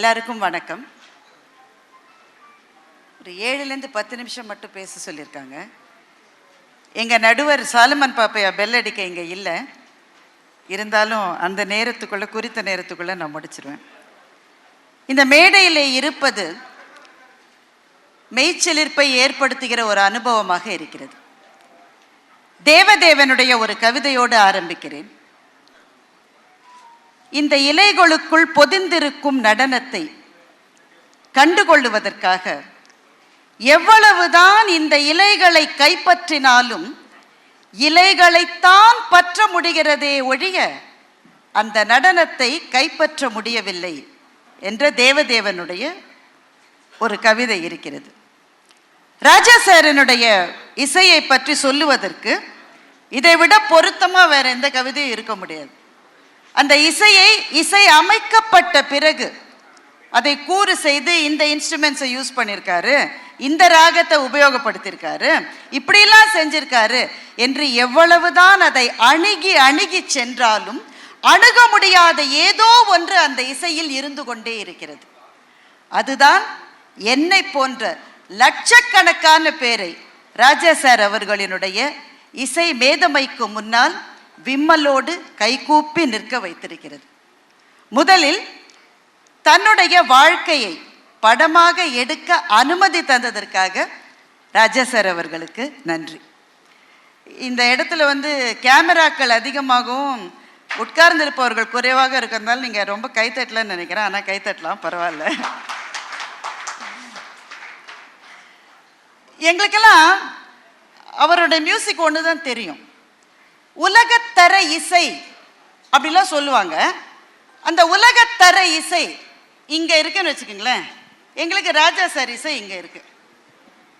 எல்லாருக்கும் வணக்கம். ஒரு ஏழுலேருந்து பத்து நிமிஷம் மட்டும் பேச சொல்லியிருக்காங்க. எங்கள் நடுவர் சாலமன் பாப்பையா பெல் அடிக்க இங்கே இல்லை. இருந்தாலும் அந்த நேரத்துக்குள்ளே குறித்த நேரத்துக்குள்ளே நான் முடிச்சிருவேன். இந்த மேடையில் இருப்பது மெய்ச்சலிர்ப்பை ஏற்படுத்துகிற ஒரு அனுபவமாக இருக்கிறது. தேவதேவனுடைய ஒரு கவிதையோடு ஆரம்பிக்கிறேன். இந்த இலைகளுக்குள் பொதிந்திருக்கும் நடனத்தை கண்டுகொள்ளுவதற்காக எவ்வளவுதான் இந்த இலைகளை கைப்பற்றினாலும் இலைகளைத்தான் பற்ற முடிகிறதே ஒழிய அந்த நடனத்தை கைப்பற்ற முடியவில்லை என்ற தேவதேவனுடைய ஒரு கவிதை இருக்கிறது. ராஜாசாரனுடைய இசையை பற்றி சொல்லுவதற்கு இதை விட பொருத்தமாக வேற எந்த கவிதையும் இருக்க முடியாது. அந்த இசையை இசை அமைக்கப்பட்ட பிறகு அதை கூறு செய்து இந்த இன்ஸ்ட்ருமெண்ட்ஸை யூஸ் பண்ணியிருக்காரு இந்த ராகத்தை உபயோகப்படுத்தியிருக்காரு இப்படியெல்லாம் செஞ்சிருக்காரு என்று எவ்வளவுதான் அதை அணுகி அணுகி சென்றாலும் அணுக முடியாத ஏதோ ஒன்று அந்த இசையில் இருந்து கொண்டே இருக்கிறது. அதுதான் என்னை போன்ற லட்சக்கணக்கான பேரை ராஜா சார் அவர்களினுடைய இசை மேதமைக்கு முன்னால் விம்மலோடு கைகூப்பி நிற்க வைத்திருக்கிறது. முதலில் தன்னுடைய வாழ்க்கையை படமாக எடுக்க அனுமதி தந்ததற்காக ராஜா அவர்களுக்கு நன்றி. இந்த இடத்துல வந்து கேமராக்கள் அதிகமாகவும் உட்கார்ந்திருப்பவர்கள் குறைவாக இருக்கிறதுனால நீங்கள் ரொம்ப கைத்தட்டலன்னு நினைக்கிறேன். ஆனால் கைத்தட்டலாம் பரவாயில்ல. எங்களுக்கெல்லாம் அவருடைய மியூசிக் ஒன்று தான் தெரியும். உலகத்தர இசை அப்படிலாம் சொல்லுவாங்க. அந்த உலகத்தர இசை இங்கே இருக்குன்னு வச்சுக்கோங்களேன். எங்களுக்கு ராஜா சார் இசை இங்கே இருக்கு.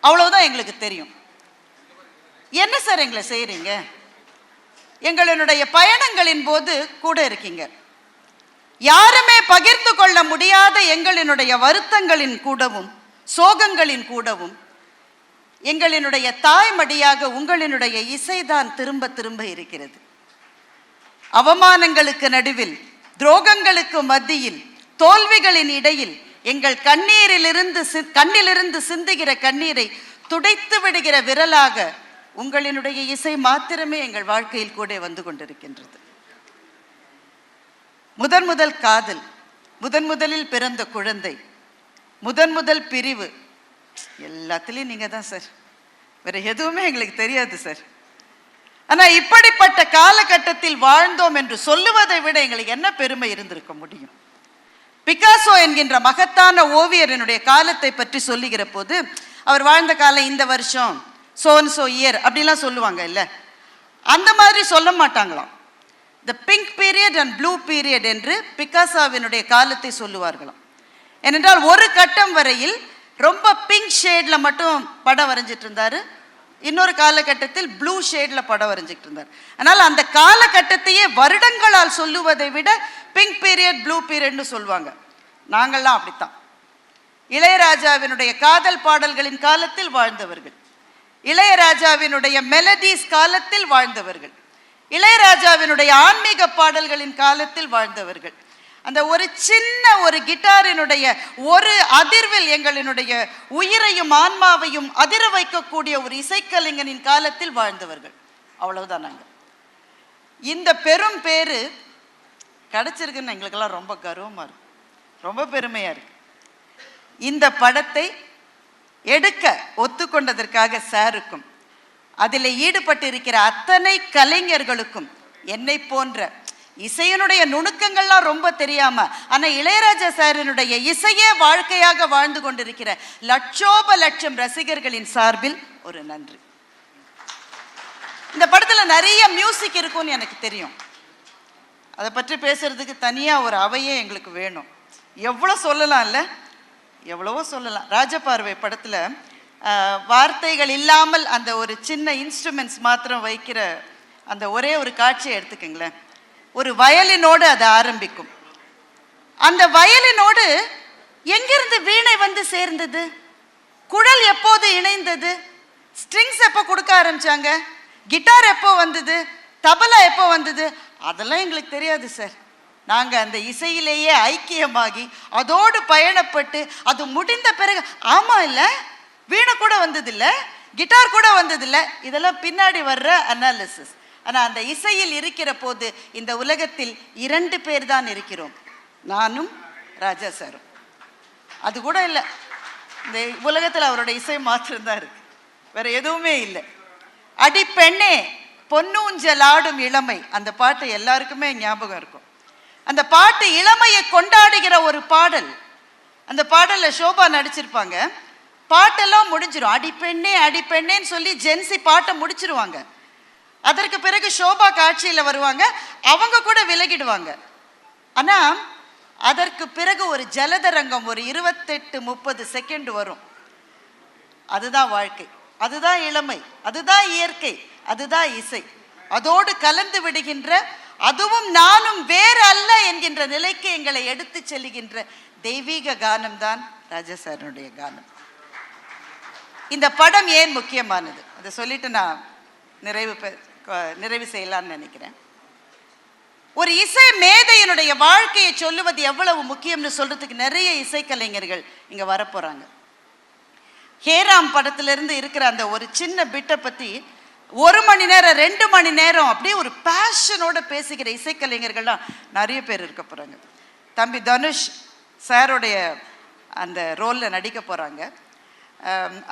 அவ்வளவுதான் எங்களுக்கு தெரியும். என்ன சார் எங்களை செய்கிறீங்க எங்களினுடைய பயணங்களின் போது கூட இருக்கீங்க. யாருமே பகிர்ந்து கொள்ள முடியாத எங்களினுடைய வருத்தங்களின் கூடவும் சோகங்களின் கூடவும் எங்களினுடைய தாய்மடியாக உங்களினுடைய இசைதான் திரும்ப திரும்ப இருக்கிறது. அவமானங்களுக்கு நடுவில் துரோகங்களுக்கு மத்தியில் தோல்விகளின் இடையில் எங்கள் கண்ணீரிலிருந்து சி- கண்ணிலிருந்து சிந்துகிற கண்ணீரை துடைத்து விடுகிற விரலாக உங்களினுடைய இசை மாத்திரமே எங்கள் வாழ்க்கையில் கூட வந்து கொண்டிருக்கின்றது. முதன் முதல் காதல் முதன் முதலில் பிறந்த குழந்தை முதன் முதல் பிரிவு எல்லாத்துலேயும் நீங்கள் தான் சார் வேற எதுவுமே எங்களுக்கு தெரியாது சார் ஆனால் இப்படிப்பட்ட காலகட்டத்தில் வாழ்ந்தோம் என்று சொல்லுவதை விட எங்களுக்கு என்ன பெருமை இருந்திருக்க முடியும்? பிகாசோ என்கின்ற மகத்தான ஓவியரினுடைய காலத்தை பற்றி சொல்லுகிற போது அவர் வாழ்ந்த காலம் இந்த வருஷம் சோன் சோ இயர் அப்படிலாம் சொல்லுவாங்க இல்லை? அந்த மாதிரி சொல்ல மாட்டாங்களாம். The pink period and blue period என்று பிகாசாவினுடைய காலத்தை சொல்லுவார்களாம். ஏனென்றால் ஒரு கட்டம் வரையில் ரொம்ப பிங்க் ஷேடில் மட்டும் படம் வரைஞ்சிட்டு இருந்தாரு இன்னொரு காலகட்டத்தில் ப்ளூ ஷேடில் படம் வரைஞ்சிட்டு இருந்தார் அதனால் அந்த காலகட்டத்தையே வருடங்களால் சொல்லுவதை விட பிங்க் பீரியட் ப்ளூ பீரியட்னு சொல்லுவாங்க. நாங்கள்லாம் அப்படித்தான். இளையராஜாவினுடைய காதல் பாடல்களின் காலத்தில் வாழ்ந்தவர்கள். இளையராஜாவினுடைய மெலடிஸ் காலத்தில் வாழ்ந்தவர்கள். இளையராஜாவினுடைய ஆன்மீக பாடல்களின் காலத்தில் வாழ்ந்தவர்கள். அந்த ஒரு சின்ன ஒரு கிட்டாரினுடைய ஒரு அதிர்வில் எங்களினுடைய உயிரையும் ஆன்மாவையும் அதிர வைக்கக்கூடிய ஒரு இசைக்கலைஞனின் காலத்தில் வாழ்ந்தவர்கள். அவ்வளவுதான் நாங்கள் இந்த பெரும் பேரு கிடைச்சிருக்குன்னு எங்களுக்கெல்லாம் ரொம்ப கர்வமாக இருக்கு. ரொம்ப பெருமையாக இருக்கு. இந்த படத்தை எடுக்க ஒத்துக்கொண்டதற்காக சாருக்கும் அதில் ஈடுபட்டிருக்கிற அத்தனை கலைஞர்களுக்கும் என்னை போன்ற இசையினுடைய நுணுக்கங்கள்லாம் ரொம்ப தெரியாம ஆனா இளையராஜா சாரினுடைய இசையே வாழ்க்கையாக வாழ்ந்து கொண்டிருக்கிற லட்சோப லட்சம் ரசிகர்களின் சார்பில் ஒரு நன்றி. இந்த படத்துல நிறைய மியூசிக் இருக்கும்னு எனக்கு தெரியும். அதை பற்றி பேசுறதுக்கு தனியா ஒரு அவையே எங்களுக்கு வேணும். எவ்வளோ சொல்லலாம்ல? எவ்வளவோ சொல்லலாம். ராஜபார்வை படத்துல வார்த்தைகள் இல்லாமல் அந்த ஒரு சின்ன இன்ஸ்ட்ருமெண்ட்ஸ் மாத்திரம் வைக்கிற அந்த ஒரே ஒரு காட்சியை எடுத்துக்கங்களேன். ஒரு வயலினோடு அது ஆரம்பிக்கும். அந்த வயலினோடு எங்கிருந்து வீணை வந்து சேர்ந்தது? குழல் எப்போது இணைந்தது? ஸ்ட்ரிங்ஸ் எப்போ கொடுக்க ஆரம்பிச்சாங்க? கிட்டார் எப்போ வந்தது? தபலா எப்போ வந்தது? அதெல்லாம் எங்களுக்கு தெரியாது சார். நாங்கள் அந்த இசையிலேயே ஐக்கியமாகி அதோடு பயணப்பட்டு அது முடிந்த பிறகு ஆமாம் இல்லை? வீணை கூட வந்ததில்லை கிட்டார் கூட வந்ததில்லை. இதெல்லாம் பின்னாடி வர்ற அனாலிசிஸ் ஆனால் அந்த இசையில் இருக்கிற போது இந்த உலகத்தில் இரண்டு பேர் தான் இருக்கிறோம். நானும் ராஜா சாரும். அது கூட இல்லை. இந்த உலகத்தில் அவரோட இசை மாத்திரம்தான் இருக்கு. வேற எதுவுமே இல்லை. அடி பெண்ணே பொன்னூஞ்சல் ஆடும் இளமை. அந்த பாட்டு எல்லாருக்குமே ஞாபகம் இருக்கும். அந்த பாட்டு இளமையை கொண்டாடுகிற ஒரு பாடல். அந்த பாடலில் சோபா நடிச்சிருப்பாங்க. பாட்டெல்லாம் முடிஞ்சிடும் அடிப்பெண்ணே அடிப்பெண்ணேன்னு சொல்லி ஜென்சி பாட்டை முடிச்சிருவாங்க. அதற்கு பிறகு சோபா காட்சியில் வருவாங்க. அவங்க கூட விலகிடுவாங்க. ஆனால் அதற்கு பிறகு ஒரு ஜலதரங்கம் ஒரு இருபத்தெட்டு முப்பது செகண்ட் வரும். அதுதான் வாழ்க்கை. அதுதான் இளமை. அதுதான் இயற்கை. அதுதான் இசை. அதோடு கலந்து விடுகின்ற அதுவும் நானும் வேறு அல்ல என்கின்ற நிலைக்கு எங்களை எடுத்து செல்கின்ற தெய்வீக கானம் தான் ராஜசாரனுடைய கானம். இந்த படம் ஏன் முக்கியமானது? அதை சொல்லிட்டு நான் நிறைவு பெ- நிறைவு செய்யலாம்னு நினைக்கிறேன். ஒரு இசை மேதையினுடைய வாழ்க்கையை சொல்லுவது எவ்வளவு முக்கியம்னு சொல்றதுக்கு நிறைய இசைக்கலைஞர்கள் இங்க வரப்போறாங்க. ஹேராம் படத்திலிருந்து இருக்கிற அந்த ஒரு சின்ன பிட்டை பத்தி ஒரு மணி நேரம் ரெண்டு மணி நேரம் அப்படியே ஒரு பேஷனோட பேசுகிற இசைக்கலைஞர்கள்லாம் நிறைய பேர் இருக்க போறாங்க. தம்பி தனுஷ் சாருடைய அந்த ரோலில் நடிக்க போகிறாங்க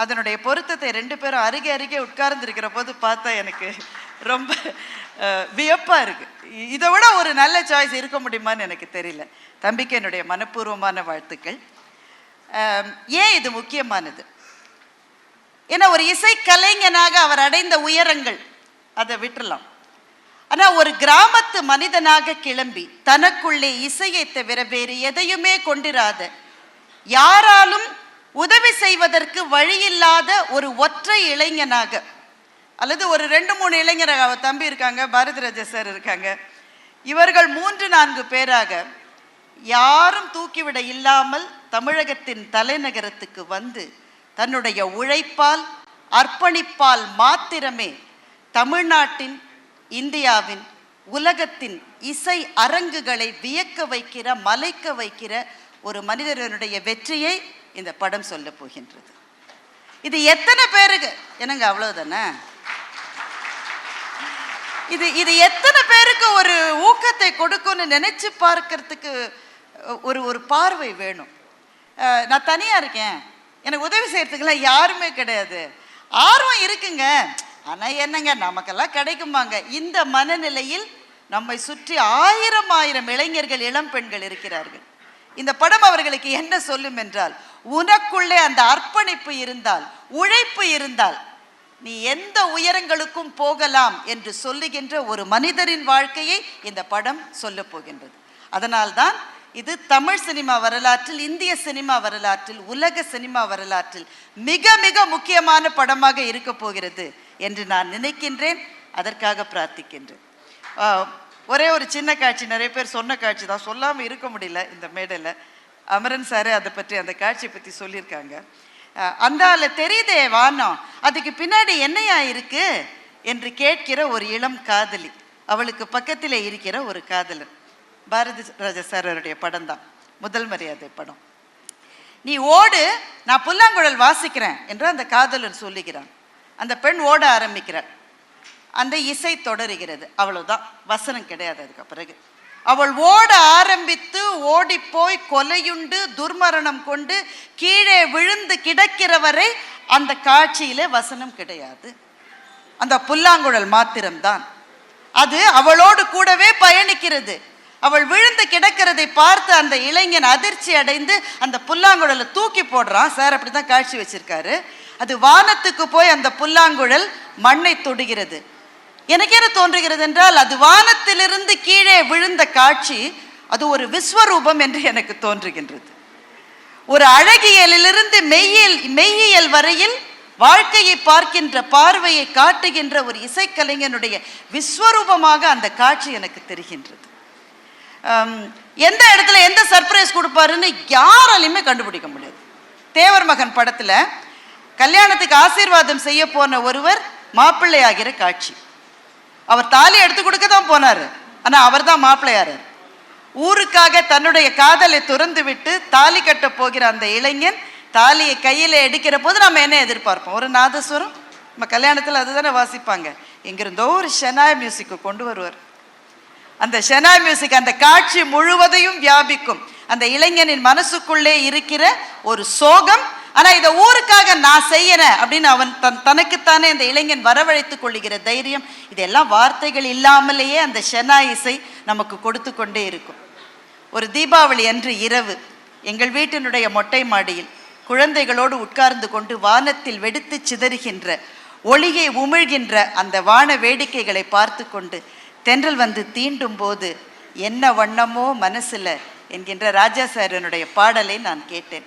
அதனுடைய பொருத்தத்தை ரெண்டு பேரும் அருகே அருகே உட்கார்ந்து இருக்கிற போது பார்த்தா எனக்கு ரொம்ப வியப்பாக இருக்குது இருக்கு. இதை விட ஒரு நல்ல சாய்ஸ் இருக்க முடியுமான்னு எனக்கு தெரியல. தம்பிக்கு என்னுடைய மனப்பூர்வமான வாழ்த்துக்கள். ஏன் இது முக்கியமானது? ஏன்னா ஒரு இசை கலைஞனாக அவர் அடைந்த உயரங்கள் அதை விட்டுறலாம். ஆனால் ஒரு கிராமத்து மனிதனாக கிளம்பி தனக்குள்ளே இசையை தவிர வேறு எதையுமே கொண்டிராத யாராலும் உதவி செய்வதற்கு வழியில்லாத ஒரு ஒற்றை இளைஞனாக அல்லது ஒரு ரெண்டு மூணு இளைஞர் அவர் தம்பி இருக்காங்க பாரதிராஜ சார் இருக்காங்க. இவர்கள் மூன்று நான்கு பேராக யாரும் தூக்கிவிட இல்லாமல் தமிழகத்தின் தலைநகரத்துக்கு வந்து தன்னுடைய உழைப்பால் அர்ப்பணிப்பால் மாத்திரமே தமிழ்நாட்டின் இந்தியாவின் உலகத்தின் இசை அரங்குகளை வியக்க வைக்கிற மலைக்க வைக்கிற ஒரு மனிதனுடைய வெற்றியை இந்த படம் சொல்ல போகின்றது. இது எத்தனை பேருக்கு? என்னங்க அவ்வளவுதானே? இது இது எத்தனை பேருக்கு ஒரு ஊக்கத்தை கொடுக்கும்னு நினைச்சு பார்க்கறதுக்கு ஒரு ஒரு பார்வை வேணும். நான் தனியா இருக்கேன். எனக்கு உதவி செய்கிறதுக்கெல்லாம் யாருமே கிடையாது. ஆர்வம் இருக்குங்க. ஆனால் என்னங்க நமக்கெல்லாம் கிடைக்குமாங்க. இந்த மனநிலையில் நம்மை சுற்றி ஆயிரம் ஆயிரம் இளைஞர்கள் இளம் பெண்கள் இருக்கிறார்கள். இந்த படம் அவர்களுக்கு என்ன சொல்லும் என்றால் உனக்குள்ளே அந்த அர்ப்பணிப்பு இருந்தால் உழைப்பு இருந்தால் நீ எந்த உயரங்களுக்கும் போகலாம் என்று சொல்லுகின்ற ஒரு மனிதரின் வாழ்க்கையை இந்த படம் சொல்ல போகின்றது. அதனால்தான் இது தமிழ் சினிமா வரலாற்றில் இந்திய சினிமா வரலாற்றில் உலக சினிமா வரலாற்றில் மிக மிக முக்கியமான படமாக இருக்க போகிறது என்று நான் நினைக்கின்றேன். அதற்காக பிரார்த்திக்கின்றேன். ஒரே ஒரு சின்ன காட்சி நிறைய பேர் சொன்ன காட்சி தான். சொல்லாமல் இருக்க முடியல இந்த மேடையில். அமரன் சார் அதை பற்றி அந்த காட்சியை பற்றி சொல்லியிருக்காங்க. அஹ், அந்தால தெரியுதே வானம். அதுக்கு பின்னாடி என்னையா இருக்கு? என்று கேட்கிற ஒரு இளம் காதலி. அவளுக்கு பக்கத்தில் இருக்கிற ஒரு காதலன். பாரதி ராஜா சார் அவருடைய படம் தான். முதல் மரியாதை படம். நீ ஓடு நான் புல்லாங்குழல் வாசிக்கிறேன் என்று அந்த காதலன் சொல்லுகிறான். அந்த பெண் ஓட ஆரம்பிக்கிறாள். அந்த இசை தொடருகிறது. அவ்வளோதான் வசனம் கிடையாது அதுக்கு பிறகு. அவள் ஓட ஆரம்பித்து ஓடிப்போய் கொலையுண்டு துர்மரணம் கொண்டு கீழே விழுந்து கிடக்கிறவரை அந்த காட்சியில வசனம் கிடையாது. அந்த புல்லாங்குழல் மாத்திரம்தான். அது அவளோடு கூடவே பயணிக்கிறது. அவள் விழுந்து கிடக்கிறதை பார்த்து அந்த இளைஞன் அதிர்ச்சி அடைந்து அந்த புல்லாங்குழலை தூக்கி போடுறான். சார் அப்படிதான் காட்சி வச்சிருக்காரு. அது வானத்துக்கு போய் அந்த புல்லாங்குழல் மண்ணை தொடுகிறது. எனக்கு என்ன தோன்றுகிறது என்றால் அது வானத்திலிருந்து கீழே விழுந்த காட்சி அது ஒரு விஸ்வரூபம் என்று எனக்கு தோன்றுகின்றது. ஒரு அழகியலிலிருந்து மெய்யியல் மெய்யியல் வரையில் வாழ்க்கையை பார்க்கின்ற பார்வையை காட்டுகின்ற ஒரு இசைக்கலைஞனுடைய விஸ்வரூபமாக அந்த காட்சி எனக்கு தெரிகின்றது. எந்த இடத்துல எந்த சர்ப்ரைஸ் கொடுப்பாருன்னு யாராலையுமே கண்டுபிடிக்க முடியாது. தேவர் மகன் படத்தில் கல்யாணத்துக்கு ஆசீர்வாதம் செய்ய போன ஒருவர் மாப்பிள்ளை ஆகிற காட்சி. அவர் தாலி எடுத்து கொடுக்க தான் போனார். ஆனால் அவர் தான் மாப்பிள்ளையார். ஊருக்காக தன்னுடைய காதலை துறந்து விட்டு தாலி கட்ட போகிற அந்த இளைஞன் தாலியை கையில் எடுக்கிற போது நம்ம என்ன எதிர்பார்ப்போம்? ஒரு நாதஸ்வரம்? நம்ம கல்யாணத்தில் அதுதானே வாசிப்பாங்க. எங்கிருந்தோ ஒரு ஷெனாய் மியூசிக்கு கொண்டு வருவார். அந்த ஷெனாய் மியூசிக் அந்த காட்சி முழுவதையும் வியாபிக்கும். அந்த இளைஞனின் மனசுக்குள்ளே இருக்கிற ஒரு சோகம் ஆனா இதை ஊருக்காக நான் செய்யறேன் அப்படின்னு அவன் தன் தனக்குத்தானே அந்த இளைஞன் வரவழைத்துக் கொள்ளுகிற தைரியம் இதெல்லாம் வார்த்தைகள் இல்லாமலேயே அந்த ஷெனா இசை நமக்கு கொடுத்து கொண்டே இருக்கும். ஒரு தீபாவளி அன்று இரவு எங்கள் வீட்டினுடைய மொட்டை மாடியில் குழந்தைகளோடு உட்கார்ந்து கொண்டு வானத்தில் வெடித்து சிதறுகின்ற ஒளியை உமிழ்கின்ற அந்த வான வேடிக்கைகளை பார்த்து கொண்டு தென்றல் வந்து தீண்டும் போது என்ன வண்ணமோ மனசுல என்கின்ற ராஜா சாரனுடைய பாடலை நான் கேட்டேன்.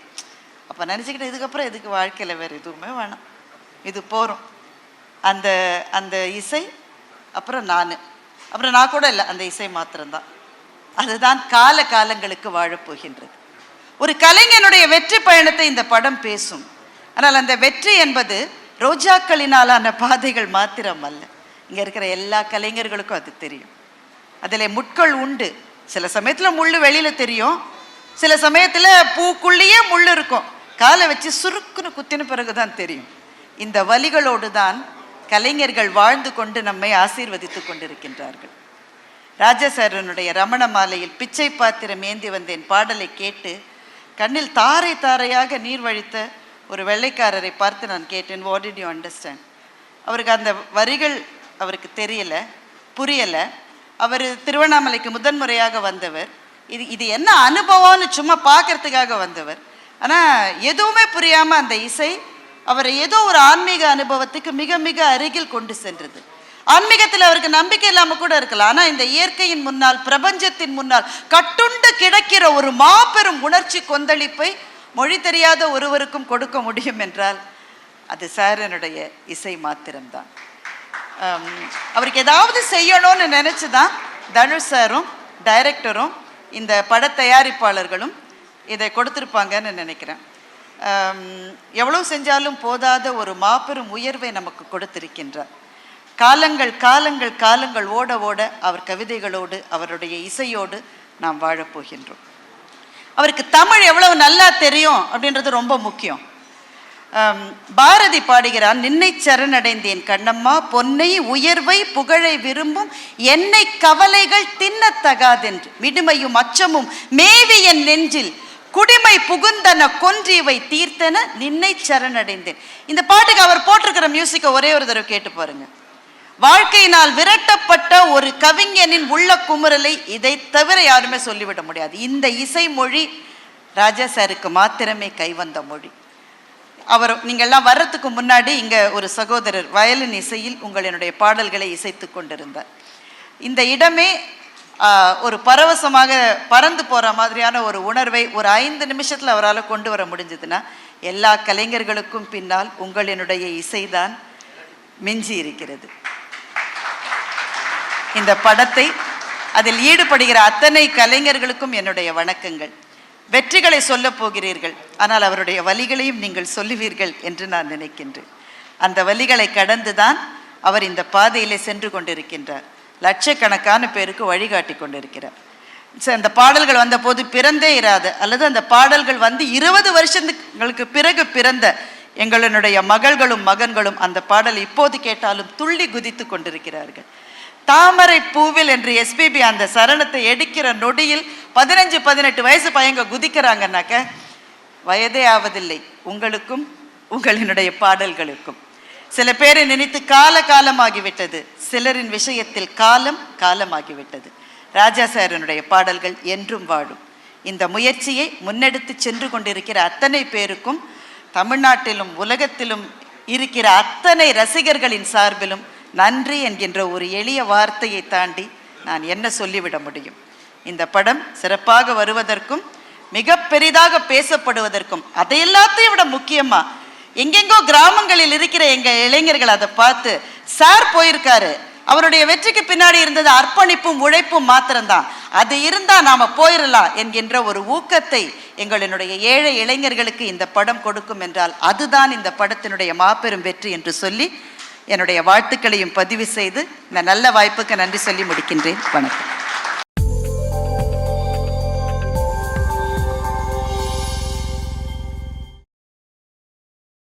அப்போ நினச்சிக்கிட்டு இதுக்கப்புறம் எதுக்கு வாழ்க்கையில் வேறு எதுவுமே வேணாம். இது போகிறோம் அந்த அந்த இசை அப்புறம் நான். அப்புறம் நான் கூட இல்லை அந்த இசை மாத்திரம்தான். அதுதான் கால காலங்களுக்கு வாழப்போகின்றது ஒரு கலைஞனுடைய வெற்றி பயணத்தை இந்த படம் பேசும். ஆனால் அந்த வெற்றி என்பது ரோஜாக்களினாலான பாதைகள் மாத்திரம் அல்ல இங்கே இருக்கிற எல்லா கலைஞர்களுக்கும் அது தெரியும். அதில் முட்கள் உண்டு. சில சமயத்தில் முள் வெளியில் தெரியும். சில சமயத்தில் பூக்குள்ளேயே முள் இருக்கும். காலை வச்சு சுருக்குன்னு குத்தின பிறகு தான் தெரியும். இந்த வலிகளோடு தான் கலைஞர்கள் வாழ்ந்து கொண்டு நம்மை ஆசீர்வதித்து கொண்டிருக்கின்றார்கள். ராஜசாரனுடைய ரமண மாலையில் பிச்சை பாத்திரம் ஏந்தி வந்தேன் பாடலை கேட்டு கண்ணில் தாரை தாரையாக நீர் வழித்த ஒரு வெள்ளைக்காரரை பார்த்து நான் கேட்டேன் வாட் டிட் யூ அண்டர்ஸ்டாண்ட் அவருக்கு அந்த வரிகள் அவருக்கு தெரியலை புரியலை. அவர் திருவண்ணாமலைக்கு முதன்முறையாக வந்தவர். இது இது என்ன அனுபவம்னு சும்மா பார்க்கறதுக்காக வந்தவர். ஆனால் எதுவுமே புரியாமல் அந்த இசை அவரை ஏதோ ஒரு ஆன்மீக அனுபவத்துக்கு மிக மிக அருகில் கொண்டு சென்றது. ஆன்மீகத்தில் அவருக்கு நம்பிக்கை இல்லாமல் கூட இருக்கலாம். ஆனால் இந்த இயற்கையின் முன்னால் பிரபஞ்சத்தின் முன்னால் கட்டுண்டு கிடக்கிற ஒரு மாபெரும் உணர்ச்சி கொந்தளிப்பை மொழி தெரியாத ஒருவருக்கும் கொடுக்க முடியும் என்றால் அது சாரனுடைய இசை மாத்திரம்தான். அவருக்கு ஏதாவது செய்யணும்னு நினச்சி தான் தனுஷ் சாரும் டைரக்டரும் இந்த பட தயாரிப்பாளர்களும் இதை கொடுத்துருப்பாங்கன்னு நினைக்கிறேன். எவ்வளோ செஞ்சாலும் போதாத ஒரு மாபெரும் உயர்வை நமக்கு கொடுத்திருக்கின்றார். காலங்கள் காலங்கள் காலங்கள் ஓட ஓட அவர் கவிதைகளோடு அவருடைய இசையோடு நாம் வாழப்போகின்றோம் அவருக்கு தமிழ் எவ்வளவு நல்லா தெரியும் அப்படின்றது ரொம்ப முக்கியம். பாரதி பாடுகிறான் நின்னை சரணடைந்தேன் கண்ணம்மா பொன்னை உயர்வை புகழை விரும்பும் என்னை கவலைகள் தின்னத்தகாதென்று மிடுமையும் அச்சமும் மேவி என் நெஞ்சில் குடிமை புகுந்தன கொன்றியவை தீர்த்தன நின்னை சரணடைந்தேன். இந்த பாட்டுக்கு அவர் போட்டிருக்கிற மியூசிக்கை ஒரே ஒரு தடவை கேட்டு பாருங்க. வாழ்க்கையினால் விரட்டப்பட்ட ஒரு கவிஞனின் உள்ள குமுறலை இதை தவிர யாருமே சொல்லிவிட முடியாது. இந்த இசை மொழி ராஜா சாருக்கு மாத்திரமே கைவந்த மொழி. அவர் நீங்கள்லாம் வர்றதுக்கு முன்னாடி இங்கே ஒரு சகோதரர் வயலின் இசையில் உங்கள் என்னுடைய பாடல்களை இசைத்து கொண்டிருந்தார். இந்த இடமே ஒரு பரவசமாக பறந்து போகிற மாதிரியான ஒரு உணர்வை ஒரு ஐந்து நிமிஷத்தில் அவரால் கொண்டு வர முடிஞ்சதுன்னா எல்லா கலைஞர்களுக்கும் பின்னால் உங்களினுடைய இசைதான் மிஞ்சி இருக்கிறது. இந்த படத்தை அதில் ஈடுபடுகிற அத்தனை கலைஞர்களுக்கும் என்னுடைய வணக்கங்கள். வெற்றிகளை சொல்லப் போகிறீர்கள் ஆனால் அவருடைய வலிகளையும் நீங்கள் சொல்லுவீர்கள் என்று நான் நினைக்கின்றேன். அந்த வலிகளை கடந்துதான் அவர் இந்த பாதையிலே சென்று கொண்டிருக்கின்றார். லட்சக்கணக்கான பேருக்கு வழிகாட்டி கொண்டிருக்கிறார். சரி, அந்த பாடல்கள் வந்தபோது பிறந்தே இராது. அல்லது அந்த பாடல்கள் வந்து இருபது வருஷங்களுக்கு பிறகு பிறந்த எங்களுடைய மகள்களும் மகன்களும் அந்த பாடல் இப்போது கேட்டாலும் துள்ளி குதித்து கொண்டிருக்கிறார்கள். தாமரை பூவில் என்று எஸ்பிபி அந்த சரணத்தை எடுக்கிற நொடியில் பதினஞ்சு பதினெட்டு வயசு பையங்க குதிக்கிறாங்கன்னாக்க வயதே ஆவதில்லை. உங்களுக்கும் உங்களினுடைய பாடல்களுக்கும். சில பேரை நினைத்து கால காலமாகிவிட்டது சிலரின் விஷயத்தில் காலம் காலமாகிவிட்டது. ராஜா சாரனுடைய பாடல்கள் என்றும் வாழும். இந்த முயற்சியை முன்னெடுத்து சென்று கொண்டிருக்கிற அத்தனை பேருக்கும் தமிழ்நாட்டிலும் உலகத்திலும் இருக்கிற அத்தனை ரசிகர்களின் சார்பிலும் நன்றி என்கின்ற ஒரு எளிய வார்த்தையை தாண்டி நான் என்ன சொல்லிவிட முடியும்? இந்த படம் சிறப்பாக வருவதற்கும் மிக பெரிதாக பேசப்படுவதற்கும் அதை எல்லாத்தையும் விட முக்கியமா எங்கெங்கோ கிராமங்களில் இருக்கிற எங்க இளைஞர்கள் அதை பார்த்து சார் போயிருக்காரு. அவருடைய வெற்றிக்கு பின்னாடி இருந்தது அர்ப்பணிப்பும் உழைப்பும் மாத்திரம்தான். அது இருந்தா நாம போயிடலாம் என்கின்ற ஒரு ஊக்கத்தை எங்களினுடைய ஏழை இளைஞர்களுக்கு இந்த படம் கொடுக்கும் என்றால் அதுதான் இந்த படத்தினுடைய மாபெரும் வெற்றி என்று சொல்லி என்னுடைய வாழ்த்துக்களையும் பதிவு செய்து இந்த நல்ல வாய்ப்புக்கு நன்றி சொல்லி முடிக்கின்றேன். வணக்கம்.